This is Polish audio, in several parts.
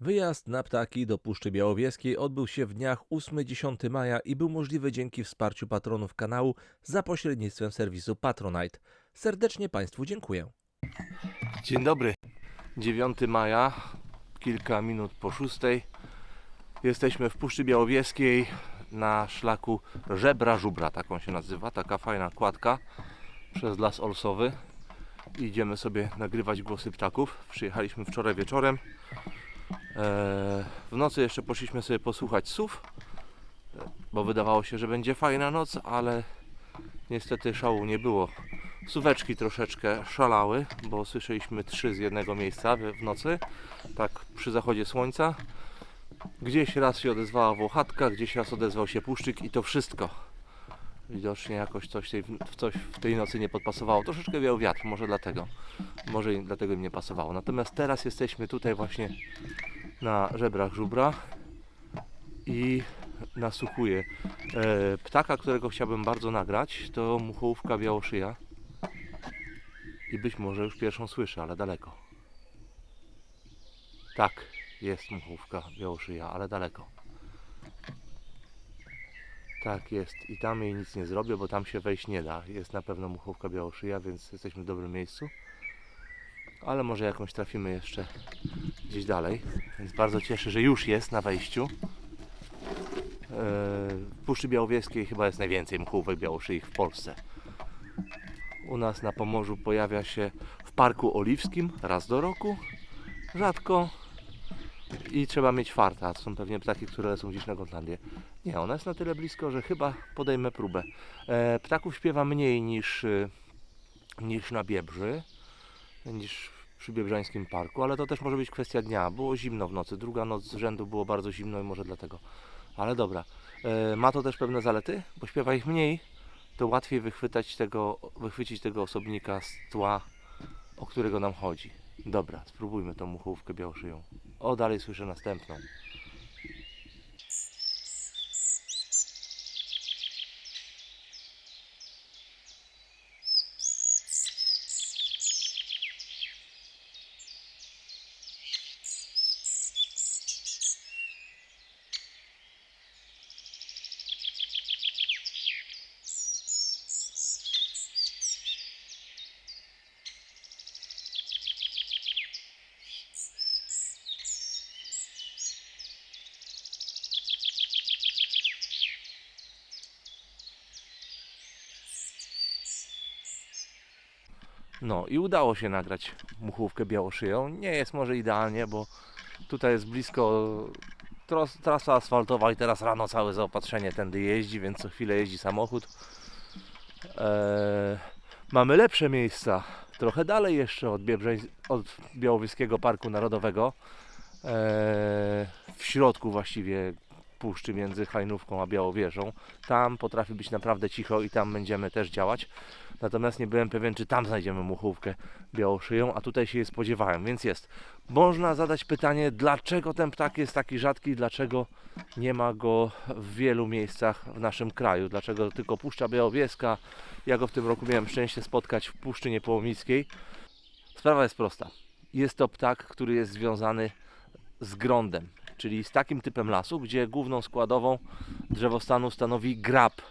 Wyjazd na ptaki do Puszczy Białowieskiej odbył się w dniach 8-10 maja i był możliwy dzięki wsparciu patronów kanału za pośrednictwem serwisu Patronite. Serdecznie Państwu dziękuję. Dzień dobry. 9 maja, kilka minut po 6. Jesteśmy w Puszczy Białowieskiej na szlaku Żebra Żubra, tak on się nazywa. Taka fajna kładka przez las Olsowy. Idziemy sobie nagrywać głosy ptaków. Przyjechaliśmy wczoraj wieczorem. Eee, w nocy jeszcze poszliśmy sobie posłuchać sów, bo wydawało się, że będzie fajna noc, ale niestety szału nie było. Suweczki troszeczkę szalały, bo słyszeliśmy trzy z jednego miejsca w nocy, tak przy zachodzie słońca. Gdzieś raz się odezwała włochatka, gdzieś raz odezwał się puszczyk i to wszystko. Widocznie jakoś coś, tej, coś w tej nocy nie podpasowało. Troszeczkę wiał wiatr, może dlatego. Może dlatego im nie pasowało. Natomiast teraz jesteśmy tutaj właśnie na żebrach żubra i nasłuchuję e, ptaka, którego chciałbym bardzo nagrać. To muchołówka białoszyja. I być może już pierwszą słyszę, ale daleko. Tak, jest muchówka białoszyja, ale daleko. Tak jest. I tam jej nic nie zrobię, bo tam się wejść nie da. Jest na pewno muchówka białoszyja, więc jesteśmy w dobrym miejscu. Ale może jakąś trafimy jeszcze gdzieś dalej. Więc bardzo cieszę, że już jest na wejściu. Eee, W Puszczy Białowieskiej chyba jest najwięcej mchówek białoszyich w Polsce. U nas na Pomorzu pojawia się w Parku Oliwskim raz do roku. Rzadko. I trzeba mieć farta. Są pewnie ptaki, które są gdzieś na Gotlandzie. Nie, ona jest na tyle blisko, że chyba podejmę próbę. E, ptaków śpiewa mniej niż, y, niż na Biebrzy, niż przy Biebrzańskim Parku, ale to też może być kwestia dnia. Było zimno w nocy, druga noc z rzędu było bardzo zimno i może dlatego. Ale dobra. E, ma to też pewne zalety, bo śpiewa ich mniej, to łatwiej wychwytać tego, wychwycić tego osobnika z tła, o którego nam chodzi. Dobra, spróbujmy tą muchówkę białoszyją. O, dalej słyszę następną. No i udało się nagrać muchówkę białoszyją. Nie jest może idealnie, bo tutaj jest blisko tros, trasa asfaltowa i teraz rano całe zaopatrzenie tędy jeździ, więc co chwilę jeździ samochód. Eee, mamy lepsze miejsca, trochę dalej jeszcze od, Biebrzeń, od Białowieskiego Parku Narodowego. Eee, w środku właściwie puszczy między Hajnówką a Białowieżą. Tam potrafi być naprawdę cicho i tam będziemy też działać. Natomiast nie byłem pewien, czy tam znajdziemy muchówkę białoszyją, a tutaj się jej spodziewałem, więc jest. Można zadać pytanie, dlaczego ten ptak jest taki rzadki, dlaczego nie ma go w wielu miejscach w naszym kraju, dlaczego tylko Puszcza Białowieska. Ja go w tym roku miałem szczęście spotkać w Puszczy Niepołomickiej. Sprawa jest prosta. Jest to ptak, który jest związany z grądem, czyli z takim typem lasu, gdzie główną składową drzewostanu stanowi grab,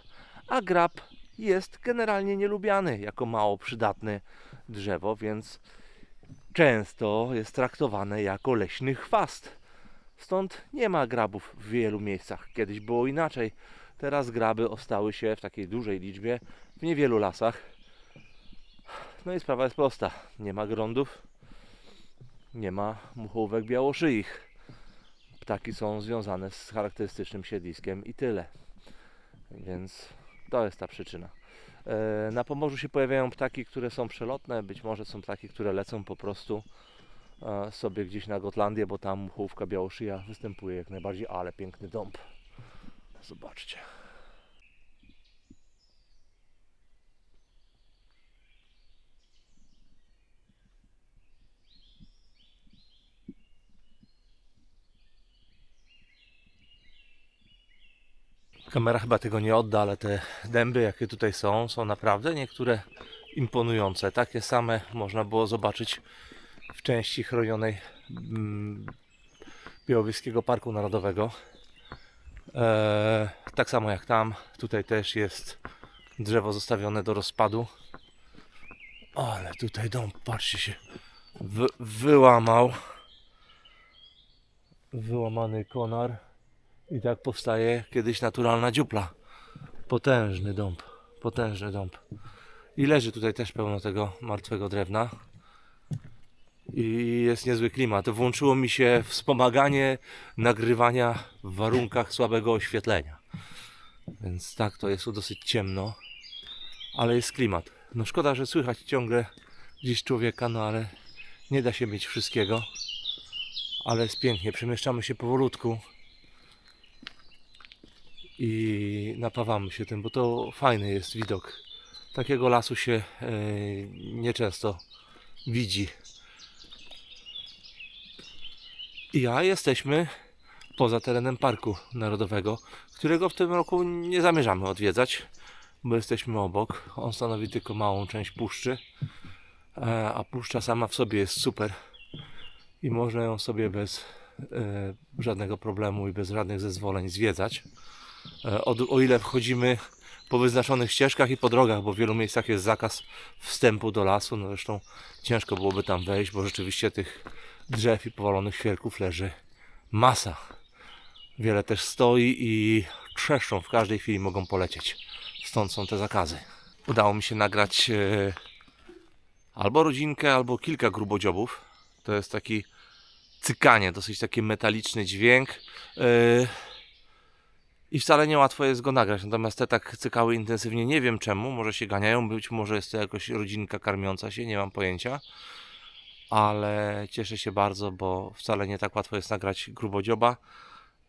a grab jest generalnie nielubiany jako mało przydatne drzewo, więc często jest traktowane jako leśny chwast. Stąd nie ma grabów w wielu miejscach. Kiedyś było inaczej. Teraz graby ostały się w takiej dużej liczbie w niewielu lasach. No i sprawa jest prosta. Nie ma grądów, nie ma muchołówek białoszyich. Ptaki są związane z charakterystycznym siedliskiem i tyle. Więc to jest ta przyczyna. E, Na Pomorzu się pojawiają ptaki, które są przelotne, być może są ptaki, które lecą po prostu e, sobie gdzieś na Gotlandię, bo tam muchówka białoszyja występuje jak najbardziej, ale piękny dąb. Zobaczcie. Kamera chyba tego nie odda, ale te dęby, jakie tutaj są, są naprawdę niektóre imponujące. Takie same można było zobaczyć w części chronionej mm, Białowieskiego Parku Narodowego. Eee, tak samo jak tam, tutaj też jest drzewo zostawione do rozpadu. Ale tutaj dom, patrzcie się, wy, wyłamał. Wyłamany konar. I tak powstaje kiedyś naturalna dziupla. Potężny dąb, potężny dąb. I leży tutaj też pełno tego martwego drewna. I jest niezły klimat. Włączyło mi się wspomaganie nagrywania w warunkach słabego oświetlenia. Więc tak, to jest tu dosyć ciemno, ale jest klimat. No szkoda, że słychać ciągle gdzieś człowieka, no ale nie da się mieć wszystkiego. Ale jest pięknie, przemieszczamy się powolutku i napawamy się tym, bo to fajny jest widok. Takiego lasu się e, nieczęsto widzi. I ja jesteśmy poza terenem Parku Narodowego, którego w tym roku nie zamierzamy odwiedzać, bo jesteśmy obok. On stanowi tylko małą część puszczy, e, a puszcza sama w sobie jest super i można ją sobie bez e, żadnego problemu i bez żadnych zezwoleń zwiedzać. E, o ile wchodzimy po wyznaczonych ścieżkach i po drogach, bo w wielu miejscach jest zakaz wstępu do lasu. No zresztą ciężko byłoby tam wejść, bo rzeczywiście tych drzew i powalonych świerków leży masa. Wiele też stoi i trzeszczą, w każdej chwili mogą polecieć. Stąd są te zakazy. Udało mi się nagrać e, albo rodzinkę, albo kilka grubodziobów. To jest taki cykanie, dosyć taki metaliczny dźwięk. I wcale niełatwo jest go nagrać. Natomiast te tak cykały intensywnie, nie wiem czemu. Może się ganiają, być może jest to jakoś rodzinka karmiąca się, nie mam pojęcia. Ale cieszę się bardzo, bo wcale nie tak łatwo jest nagrać grubodzioba.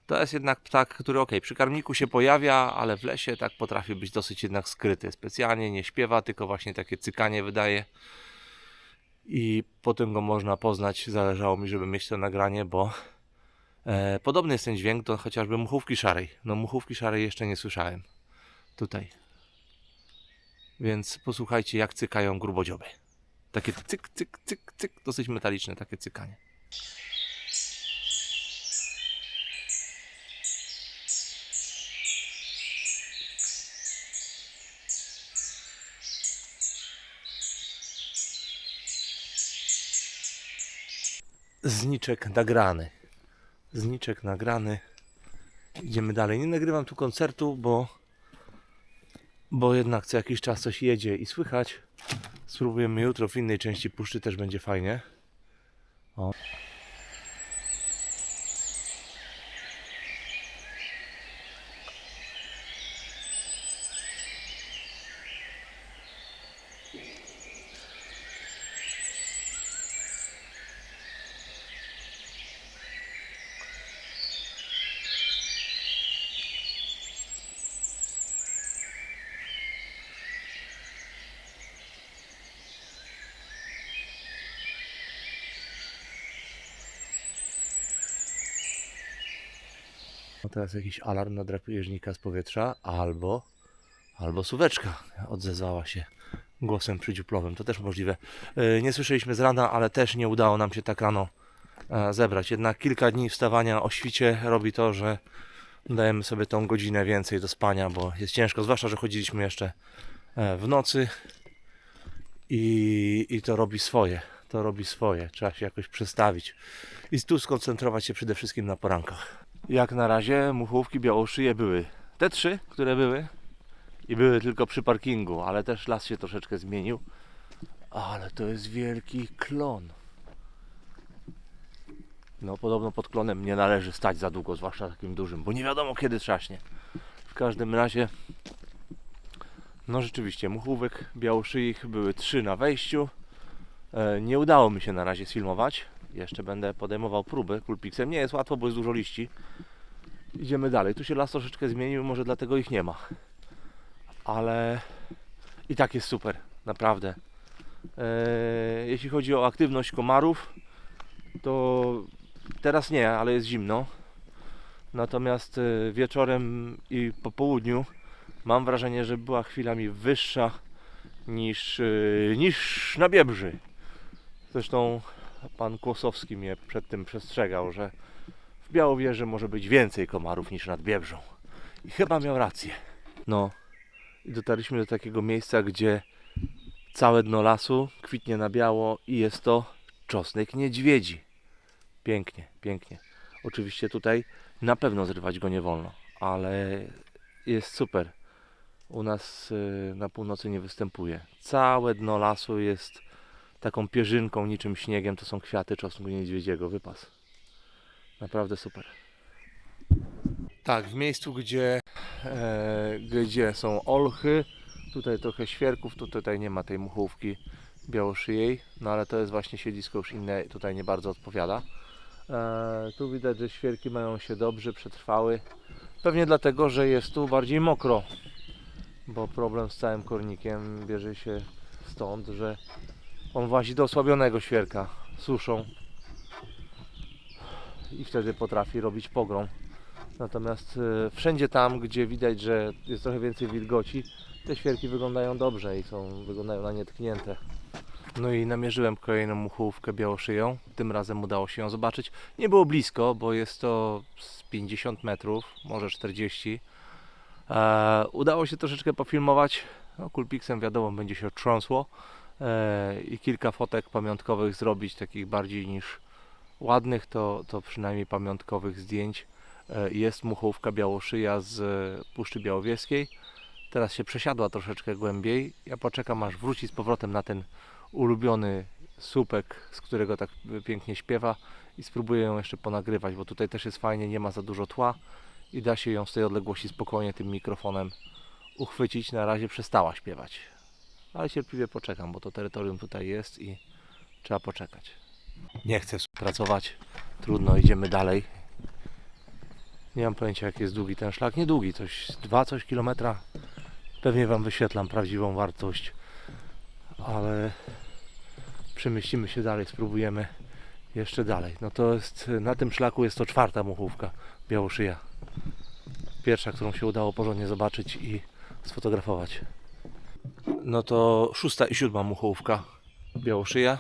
To jest jednak ptak, który ok, przy karmniku się pojawia, ale w lesie tak potrafi być dosyć jednak skryty. Specjalnie nie śpiewa, tylko właśnie takie cykanie wydaje. I potem go można poznać. Zależało mi, żeby mieć to nagranie, bo podobny jest ten dźwięk do chociażby muchówki szarej. No muchówki szarej jeszcze nie słyszałem. Tutaj. Więc posłuchajcie, jak cykają grubodzioby. Takie cyk, cyk, cyk, cyk, dosyć metaliczne takie cykanie. Zniczek nagrany. Zniczek nagrany. Idziemy dalej. Nie nagrywam tu koncertu, bo bo jednak co jakiś czas coś jedzie i słychać. Spróbujemy jutro w innej części puszczy, też będzie fajnie. O. Teraz jakiś alarm na drapieżnika z powietrza, albo, albo suweczka odzezwała się głosem przydziuplowym. To też możliwe. Yy, Nie słyszeliśmy z rana, ale też nie udało nam się tak rano e, zebrać. Jednak kilka dni wstawania o świcie robi to, że dajemy sobie tą godzinę więcej do spania, bo jest ciężko, zwłaszcza, że chodziliśmy jeszcze e, w nocy i, i to robi swoje. To robi swoje. Trzeba się jakoś przestawić i tu skoncentrować się przede wszystkim na porankach. Jak na razie muchówki białoszyje były te trzy, które były i były tylko przy parkingu, ale też las się troszeczkę zmienił. Ale to jest wielki klon. No podobno pod klonem nie należy stać za długo, zwłaszcza takim dużym, bo nie wiadomo kiedy trzaśnie. W każdym razie no rzeczywiście, muchówek białoszyich były trzy na wejściu. E, nie udało mi się na razie sfilmować. Jeszcze będę podejmował próby kulpiksem. Nie jest łatwo, bo jest dużo liści. Idziemy dalej. Tu się las troszeczkę zmienił, może dlatego ich nie ma. Ale i tak jest super, naprawdę. E, jeśli chodzi o aktywność komarów, to teraz nie, ale jest zimno. Natomiast e, wieczorem i po południu mam wrażenie, że była chwilami wyższa niż, e, niż na Biebrzy. Zresztą pan Kłosowski mnie przed tym przestrzegał, że w Białowieży może być więcej komarów niż nad Biebrzą. I chyba miał rację. No i dotarliśmy do takiego miejsca, gdzie całe dno lasu kwitnie na biało i jest to czosnek niedźwiedzi. Pięknie, pięknie. Oczywiście tutaj na pewno zrywać go nie wolno, ale jest super. U nas y, na północy nie występuje. Całe dno lasu jest taką pierzynką, niczym śniegiem. To są kwiaty czosnku niedźwiedziego. Wypas. Naprawdę super. Tak, w miejscu, gdzie, e, gdzie są olchy, tutaj trochę świerków, tu tutaj nie ma tej muchówki białoszyjej, no ale to jest właśnie siedlisko już inne, tutaj nie bardzo odpowiada. E, tu widać, że świerki mają się dobrze, przetrwały. Pewnie dlatego, że jest tu bardziej mokro, bo problem z całym kornikiem bierze się stąd, że on włazi do osłabionego świerka suszą i wtedy potrafi robić pogrom. Natomiast e, wszędzie tam, gdzie widać, że jest trochę więcej wilgoci, te świerki wyglądają dobrze i są, wyglądają na nietknięte. No i namierzyłem kolejną muchówkę białoszyją. Tym razem udało się ją zobaczyć. Nie było blisko, bo jest to z 50 metrów, może 40. E, udało się troszeczkę pofilmować. No, Coolpixem wiadomo będzie się trząsło. I kilka fotek pamiątkowych zrobić, takich bardziej niż ładnych, to, to przynajmniej pamiątkowych zdjęć. E, jest muchówka białoszyja z e, Puszczy Białowieskiej. Teraz się przesiadła troszeczkę głębiej. Ja poczekam aż wróci z powrotem na ten ulubiony słupek, z którego tak pięknie śpiewa i spróbuję ją jeszcze ponagrywać, bo tutaj też jest fajnie, nie ma za dużo tła i da się ją z tej odległości spokojnie tym mikrofonem uchwycić. Na razie przestała śpiewać, ale cierpliwie poczekam, bo to terytorium tutaj jest i trzeba poczekać. Nie chcę pracować, trudno, idziemy dalej. Nie mam pojęcia jaki jest długi ten szlak, niedługi, coś dwa coś kilometra. Pewnie Wam wyświetlam prawdziwą wartość, ale przemieścimy się dalej, spróbujemy jeszcze dalej. No to jest, na tym szlaku jest to czwarta muchówka Białoszyja. Pierwsza, którą się udało porządnie zobaczyć i sfotografować. No to szósta i siódma muchówka Białoszyja.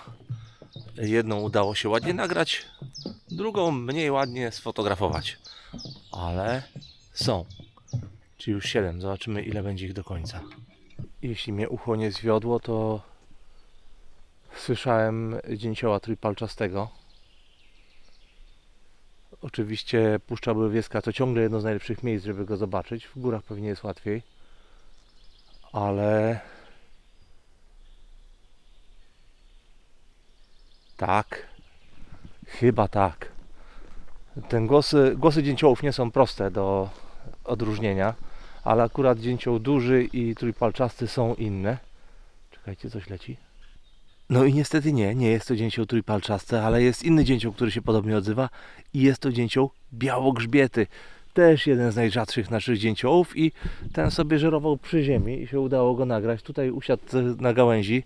Jedną udało się ładnie nagrać, drugą mniej ładnie sfotografować. Ale są. Czyli już 7. Zobaczymy ile będzie ich do końca. Jeśli mnie ucho nie zwiodło, to słyszałem dzięcioła trójpalczastego. Oczywiście Puszcza Białowieska to ciągle jedno z najlepszych miejsc, żeby go zobaczyć. W górach pewnie jest łatwiej. Ale tak. Chyba tak. Ten głosy, głosy dzięciołów nie są proste do odróżnienia, ale akurat dzięcioł duży i trójpalczasty są inne. Czekajcie, coś leci. No i niestety nie, nie jest to dzięcioł trójpalczasty, ale jest inny dzięcioł, który się podobnie odzywa i jest to dzięcioł białogrzbiety. Też jeden z najrzadszych naszych dzięciołów i ten sobie żerował przy ziemi i się udało go nagrać. Tutaj usiadł na gałęzi.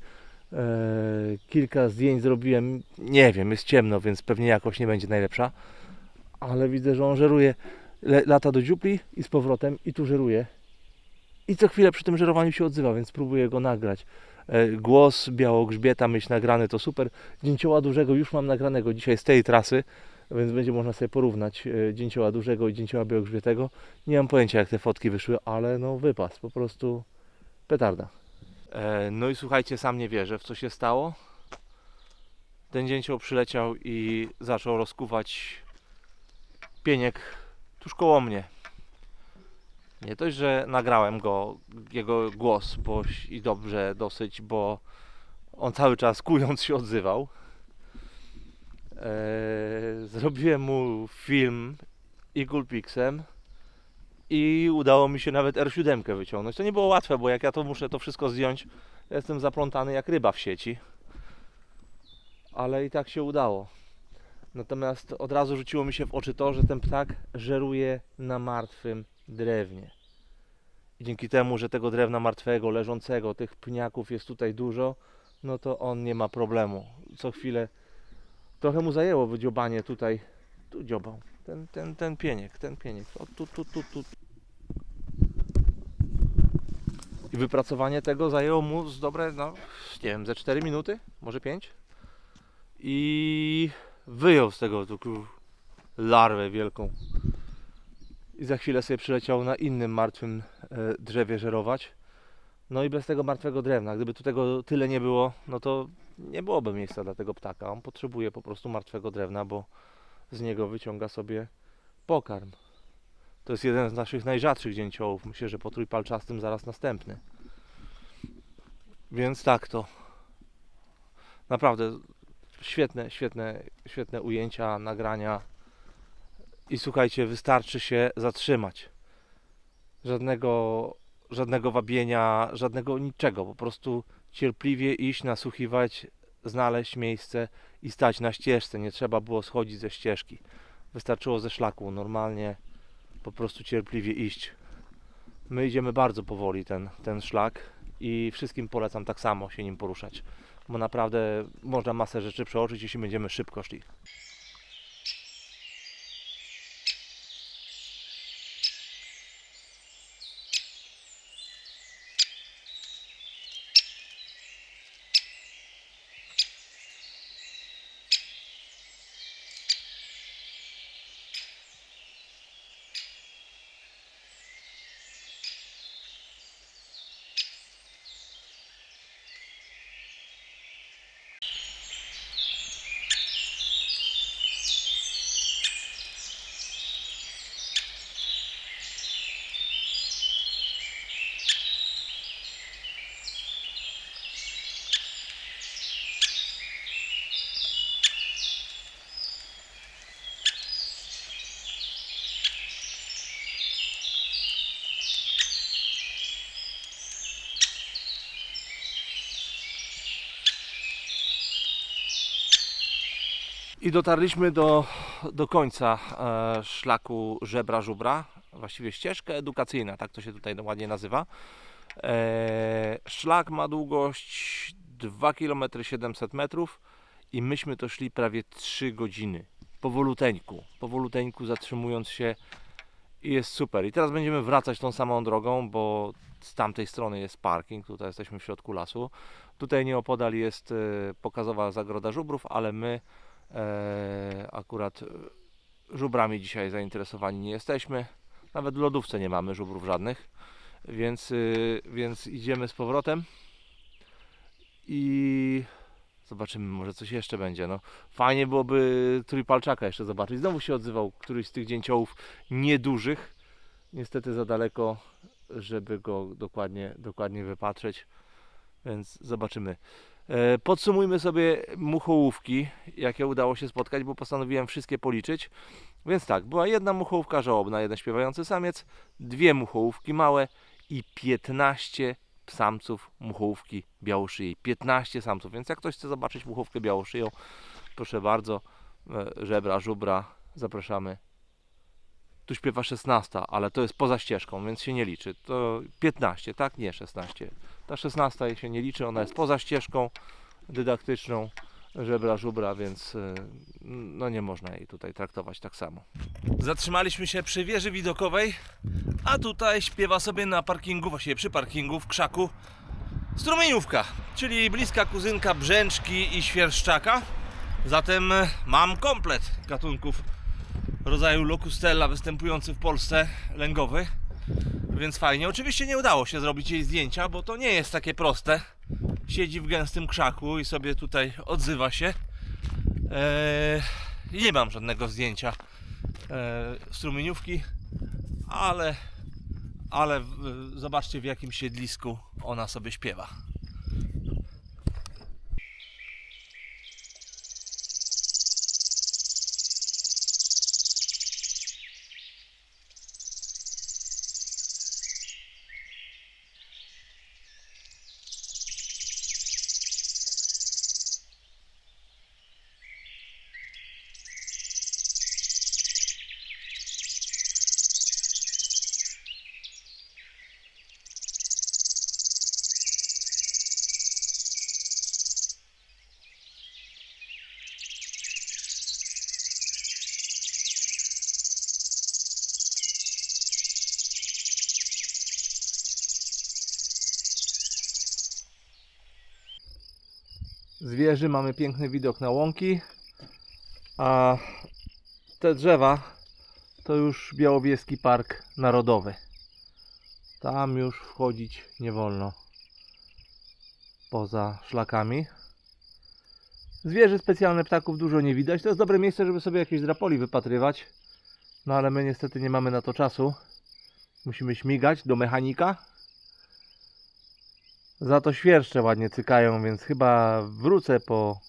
Eee, kilka zdjęć zrobiłem, nie wiem, jest ciemno, więc pewnie jakość nie będzie najlepsza, ale widzę, że on żeruje lata do dziupli i z powrotem i tu żeruje. I co chwilę przy tym żerowaniu się odzywa, więc próbuję go nagrać. E, Głos białogrzbieta myśl nagrany to super. Dzięcioła dużego już mam nagranego dzisiaj z tej trasy, więc będzie można sobie porównać e, dzięcioła dużego i dzięcioła białogrzbietego. Nie mam pojęcia jak te fotki wyszły, ale no wypas, po prostu petarda. E, no i słuchajcie, sam nie wierzę w co się stało. Ten dzięcioł przyleciał i zaczął rozkuwać pieniek tuż koło mnie. Nie dość, że nagrałem go, jego głos, bo i dobrze dosyć, bo on cały czas kując się odzywał. Eee, zrobiłem mu film Eagle Pixem i udało mi się nawet R7 wyciągnąć. To nie było łatwe, bo jak ja to muszę to wszystko zdjąć, jestem zaplątany jak ryba w sieci. Ale i tak się udało. Natomiast od razu rzuciło mi się w oczy to, że ten ptak żeruje na martwym drewnie. I dzięki temu, że tego drewna martwego, leżącego, tych pniaków jest tutaj dużo, no to on nie ma problemu. Co chwilę trochę mu zajęło wydziobanie tutaj. Tu dziobał. Ten, ten, ten pieniek, ten pieniek. O, tu, tu, tu, tu. I wypracowanie tego zajęło mu z dobre, no nie wiem, ze 4 minuty, może 5. I wyjął z tego tu larwę wielką. I za chwilę sobie przyleciał na innym martwym e, drzewie żerować. No i bez tego martwego drewna, gdyby tu tego tyle nie było, no to nie byłoby miejsca dla tego ptaka. On potrzebuje po prostu martwego drewna, bo z niego wyciąga sobie pokarm. To jest jeden z naszych najrzadszych dzięciołów. Myślę, że po trójpalczastym zaraz następny. Więc tak to. Naprawdę świetne, świetne, świetne ujęcia, nagrania. I słuchajcie, wystarczy się zatrzymać. Żadnego, żadnego wabienia, żadnego niczego. Po prostu cierpliwie iść, nasłuchiwać, znaleźć miejsce i stać na ścieżce. Nie trzeba było schodzić ze ścieżki. Wystarczyło ze szlaku normalnie po prostu cierpliwie iść. My idziemy bardzo powoli ten, ten szlak i wszystkim polecam tak samo się nim poruszać, bo naprawdę można masę rzeczy przeoczyć, jeśli będziemy szybko szli. I dotarliśmy do, do końca e, szlaku żebra żubra, właściwie ścieżka edukacyjna, tak to się tutaj ładnie nazywa. E, szlak ma długość 2 km 700 metrów i myśmy to szli prawie 3 godziny. Powoluteńku, powoluteńku zatrzymując się i jest super. I teraz będziemy wracać tą samą drogą, bo z tamtej strony jest parking, tutaj jesteśmy w środku lasu. Tutaj nieopodal jest e, pokazowa zagroda żubrów, ale my akurat e, żubrami dzisiaj zainteresowani nie jesteśmy. Nawet w lodówce nie mamy żubrów żadnych, więc, y, więc idziemy z powrotem i zobaczymy, może coś jeszcze będzie. No, fajnie byłoby trójpalczaka jeszcze zobaczyć. Znowu się odzywał któryś z tych dzięciołów niedużych. Niestety za daleko, żeby go dokładnie, dokładnie wypatrzeć, więc zobaczymy. E, Podsumujmy sobie muchołówki, jakie udało się spotkać, bo postanowiłem wszystkie policzyć. Więc tak, była jedna muchołówka żałobna, jeden śpiewający samiec, dwie muchołówki małe i 15 samców muchołówki białoszyjej. 15 samców, więc jak ktoś chce zobaczyć muchołówkę białoszyją, proszę bardzo, e, żebra, żubra, zapraszamy. Tu śpiewa 16, ale to jest poza ścieżką, więc się nie liczy. To 15, tak? Nie 16. Ta 16 się nie liczy, ona jest poza ścieżką dydaktyczną żebra żubra, więc y, no nie można jej tutaj traktować tak samo. Zatrzymaliśmy się przy wieży widokowej, a tutaj śpiewa sobie na parkingu, właściwie przy parkingu w krzaku strumieniówka, czyli bliska kuzynka brzęczki i świerszczaka. Zatem e, mam komplet gatunków rodzaju Locustella występujący w Polsce lęgowy, więc fajnie. Oczywiście nie udało się zrobić jej zdjęcia, bo to nie jest takie proste. Siedzi w gęstym krzaku i sobie tutaj odzywa się. Eee, nie mam żadnego zdjęcia e, strumieniówki, ale, ale w, zobaczcie w jakim siedlisku ona sobie śpiewa. Z wieży mamy piękny widok na łąki, a te drzewa to już Białowieski Park Narodowy. Tam już wchodzić nie wolno. Poza szlakami. Zwierzy specjalne ptaków dużo nie widać. To jest dobre miejsce, żeby sobie jakieś drapoli wypatrywać. No ale my niestety nie mamy na to czasu. Musimy śmigać do mechanika. Za to świerszcze ładnie cykają, więc chyba wrócę po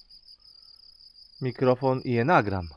mikrofon i je nagram.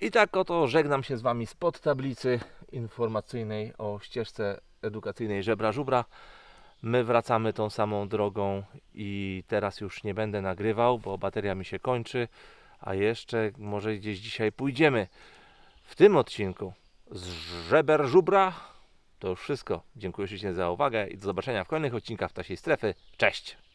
I tak oto żegnam się z Wami spod tablicy informacyjnej o ścieżce edukacyjnej Żebra Żubra. My wracamy tą samą drogą i teraz już nie będę nagrywał, bo bateria mi się kończy, a jeszcze może gdzieś dzisiaj pójdziemy. W tym odcinku z Żeber Żubra to już wszystko. Dziękuję ślicznie za uwagę i do zobaczenia w kolejnych odcinkach Ptasiej Strefy. Cześć!